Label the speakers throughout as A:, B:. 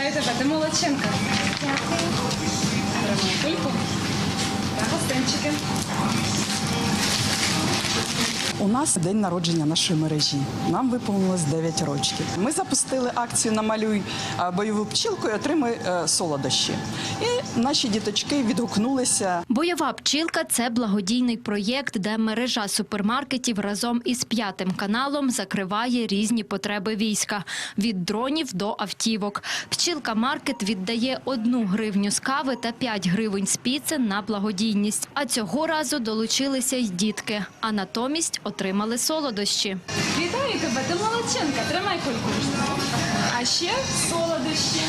A: Вітаю тебе, ти молодчинка.
B: Дякую.
A: Кульку та гостинчики.
C: У нас день народження нашої мережі. Нам виповнилось 9 років. Ми запустили акцію Намалюй а, бойову пчілку і отримай е, солодощі. І наші діточки відгукнулися.
D: Бойова пчілка це благодійний проєкт, де мережа супермаркетів разом із п'ятим каналом закриває різні потреби війська від дронів до автівок. Пчілка маркет віддає одну гривню з кави та 5 гривень з піци на благодійність. А цього разу долучилися й дітки, а натомість отримали солодощі.
A: Вітаю тебе, ти молодчинка. Тримай кульку. А ще солодощі.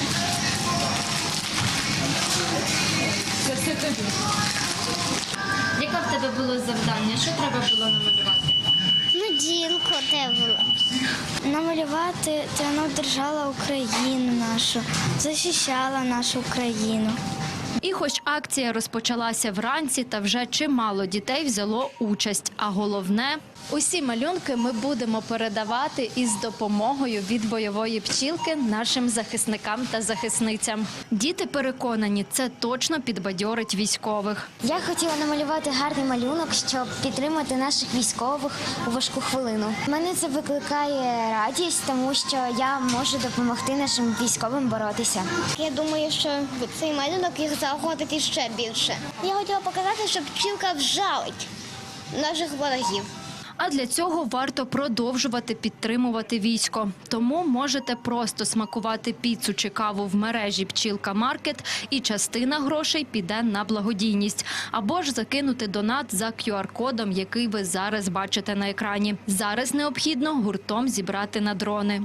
D: Яке в тебе було завдання? Що треба було намалювати?
B: Ну, ділко де було. Намалювати, то воно держала Україну нашу, захищала нашу Україну.
D: І хоч акція розпочалася вранці, та вже чимало дітей взяло участь. А головне, усі малюнки ми будемо передавати із допомогою від бойової пчілки нашим захисникам та захисницям. Діти переконані, це точно підбадьорить військових.
B: Я хотіла намалювати гарний малюнок, щоб підтримати наших військових у важку хвилину. Мене це викликає радість, тому що я можу допомогти нашим військовим боротися. Я думаю, що цей малюнок їх заохотить іще більше. Я хотіла показати, що пчілка вжалить наших ворогів.
D: А для цього варто продовжувати підтримувати військо. Тому можете просто смакувати піцу чи каву в мережі Пчілка Маркет, і частина грошей піде на благодійність, або ж закинути донат за QR-кодом, який ви зараз бачите на екрані. Зараз необхідно гуртом зібрати на дрони.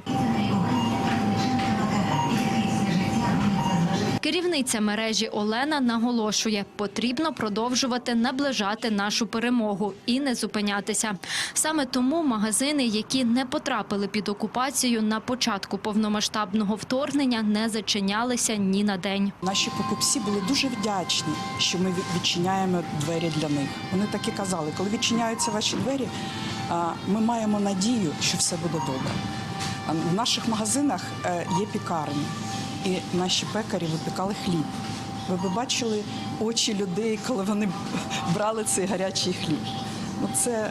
D: Керівниця мережі Олена наголошує, потрібно продовжувати наближати нашу перемогу і не зупинятися. Саме тому магазини, які не потрапили під окупацію на початку повномасштабного вторгнення, не зачинялися ні на день.
C: Наші покупці були дуже вдячні, що ми відчиняємо двері для них. Вони так і казали, коли відчиняються ваші двері, ми маємо надію, що все буде добре. В наших магазинах е, є пікарні, і наші пекарі випікали хліб. Ви б бачили очі людей, коли вони брали цей гарячий хліб. Ну, це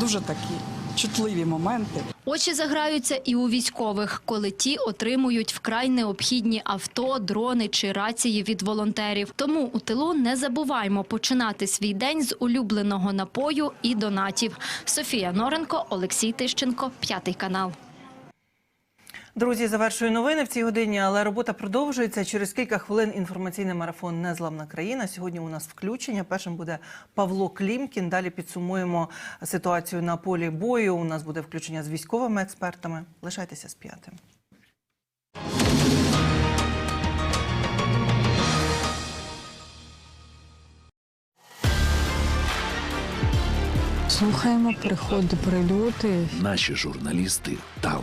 C: дуже такі чутливі моменти.
D: Очі заграються і у військових, коли ті отримують вкрай необхідні авто, дрони чи рації від волонтерів. Тому у тилу не забуваймо починати свій день з улюбленого напою і донатів. Софія Норенко, Олексій Тищенко, п'ятий канал.
E: Друзі, завершую новини в цій годині, але робота продовжується. Через кілька хвилин інформаційний марафон Незламна країна. Сьогодні у нас включення. Першим буде Павло Клімкін. Далі підсумуємо ситуацію на полі бою. У нас буде включення з військовими експертами. Лишайтеся з п'ятим.
F: Слухаємо приходи, прильоти.
G: Наші журналісти там,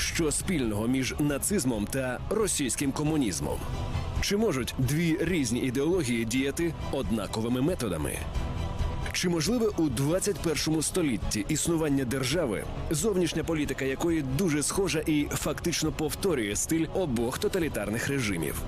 H: Що спільного між нацизмом та російським комунізмом? Чи можуть дві різні ідеології діяти однаковими методами? Чи можливе у 21 столітті існування держави, зовнішня політика якої дуже схожа і фактично повторює стиль обох тоталітарних режимів?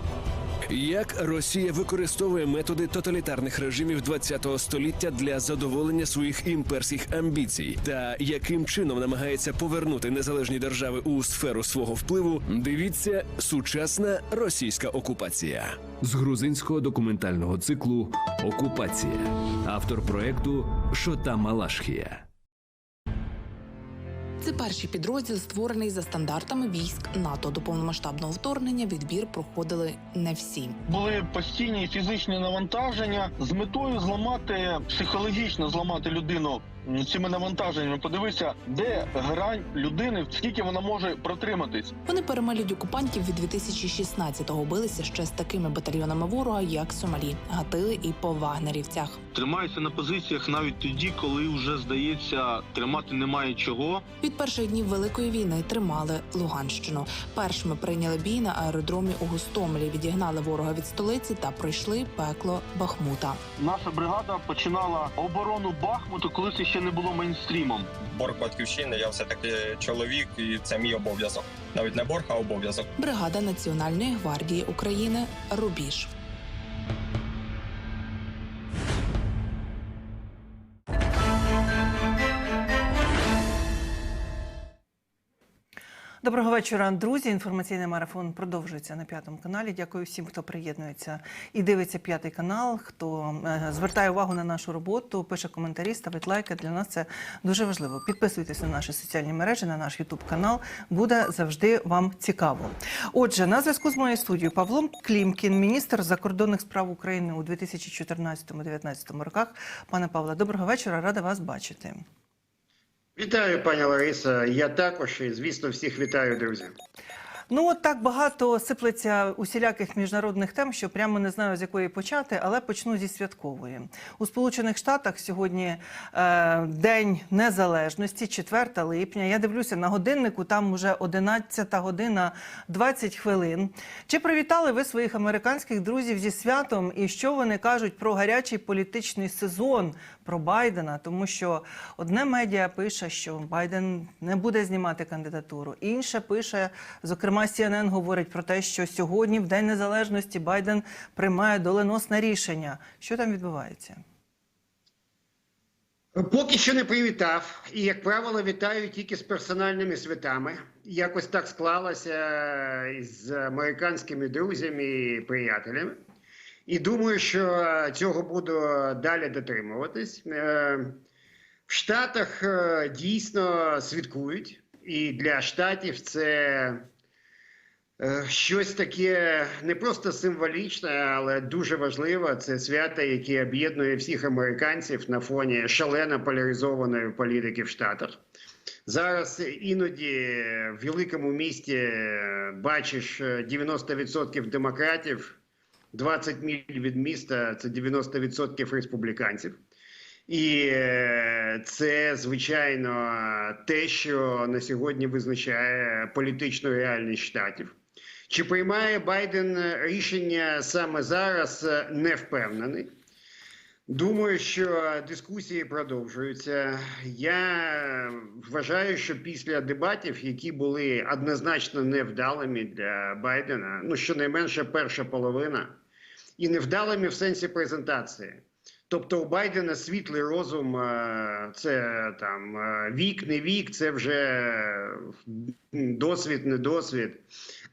H: Як Росія використовує методи тоталітарних режимів ХХ століття для задоволення своїх імперських амбіцій, та яким чином намагається повернути незалежні держави у сферу свого впливу? Дивіться сучасна російська окупація з грузинського документального циклу Окупація, автор проекту Шота Малашхія.
I: Це перший підрозділ, створений за стандартами військ НАТО. До повномасштабного вторгнення відбір проходили не всі.
J: були постійні фізичні навантаження з метою зламати психологічно зламати людину цими навантаженнями. Подивися, де грань людини, скільки вона може протриматись.
I: Вони перемалюють окупантів від 2016-го, билися ще з такими батальйонами ворога, як Сомалі, гатили і по вагнерівцях.
J: Тримаються на позиціях навіть тоді, коли вже здається, тримати немає чого.
I: Від перших днів великої війни тримали Луганщину. Першими прийняли бій на аеродромі у Гостомелі, відігнали ворога від столиці та пройшли пекло Бахмута.
J: Наша бригада починала оборону Бахмуту, коли це ще не було мейнстрімом.
K: борг батьківщини. Я все таки чоловік, і це мій обов'язок. Навіть не борг, а обов'язок.
I: Бригада Національної гвардії України Рубіж.
E: Доброго вечора, друзі. Інформаційний марафон продовжується на п'ятому каналі. Дякую всім, хто приєднується і дивиться п'ятий канал. Хто е, звертає увагу на нашу роботу, пише коментарі, ставить лайки. Для нас це дуже важливо. Підписуйтесь на наші соціальні мережі, на наш Ютуб канал. Буде завжди вам цікаво. Отже, на зв'язку з моєю студією Павло Клімкін, міністр закордонних справ України у 2014-2019 роках. Пане Павле, доброго вечора. Рада вас бачити.
L: Вітаю, пані Лариса. Я також і звісно всіх вітаю, друзі.
E: Ну от так багато сиплеться усіляких міжнародних тем, що прямо не знаю з якої почати, але почну зі святкової. У Сполучених Штатах сьогодні е, День Незалежності, 4 липня. Я дивлюся на годиннику, там уже 11 година 20 хвилин. Чи привітали ви своїх американських друзів зі святом? І що вони кажуть про гарячий політичний сезон, про Байдена? Тому що одне медіа пише, що Байден не буде знімати кандидатуру, інше пише, зокрема, CNN говорить про те, що сьогодні, в День Незалежності, Байден приймає доленосне рішення. Що там відбувається?
L: Поки що не привітав, і як правило, вітаю тільки з персональними святами. Якось так склалося із американськими друзями і приятелями. І думаю, що цього буду далі дотримуватись. Е, В Штатах е, дійсно святкують, і для штатів це щось таке не просто символічне, але дуже важливе. Це свято, яке об'єднує всіх американців на фоні шалено поляризованої політики в Штатах. Зараз іноді в великому місті е, бачиш е, 90% демократів, 20 міль від міста це 90% республіканців. І е, це звичайно те, що на сьогодні визначає політичну реальність штатів. Чи приймає Байден рішення саме зараз, е, не впевнений. Думаю, що дискусії продовжуються. Я вважаю, що після дебатів, які були однозначно невдалими для Байдена, ну щонайменше перша половина, і невдалими в сенсі презентації. Тобто у Байдена світлий розум, е, це там е, вік, не вік, це вже досвід, не досвід.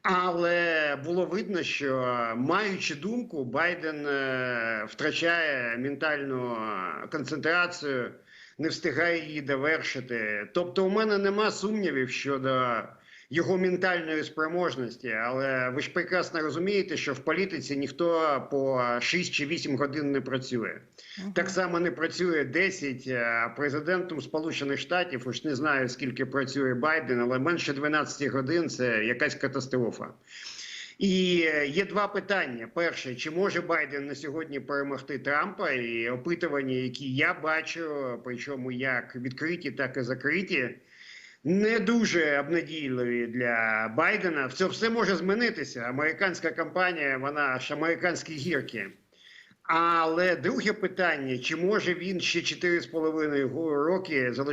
L: Але було видно, що маючи думку, Байден е, втрачає ментальну концентрацію, не встигає її довершити. Тобто, у мене нема сумнівів щодо його ментальної спроможності, але ви ж прекрасно розумієте, що в політиці ніхто по 6 чи 8 годин не працює. Так само не працює 10, а президентом Сполучених Штатів, уж не знаю скільки працює Байден, але менше 12 годин це якась катастрофа. І е, є два питання: перше, чи може Байден на сьогодні перемогти Трампа? І опитування, які я бачу, причому як відкриті, так і закриті, не дуже обнадійливі для Байдена. Це все може змінитися. Американська кампанія, вона ж американські гірки. Але друге питання: чи може він ще 4,5 роки залишитися?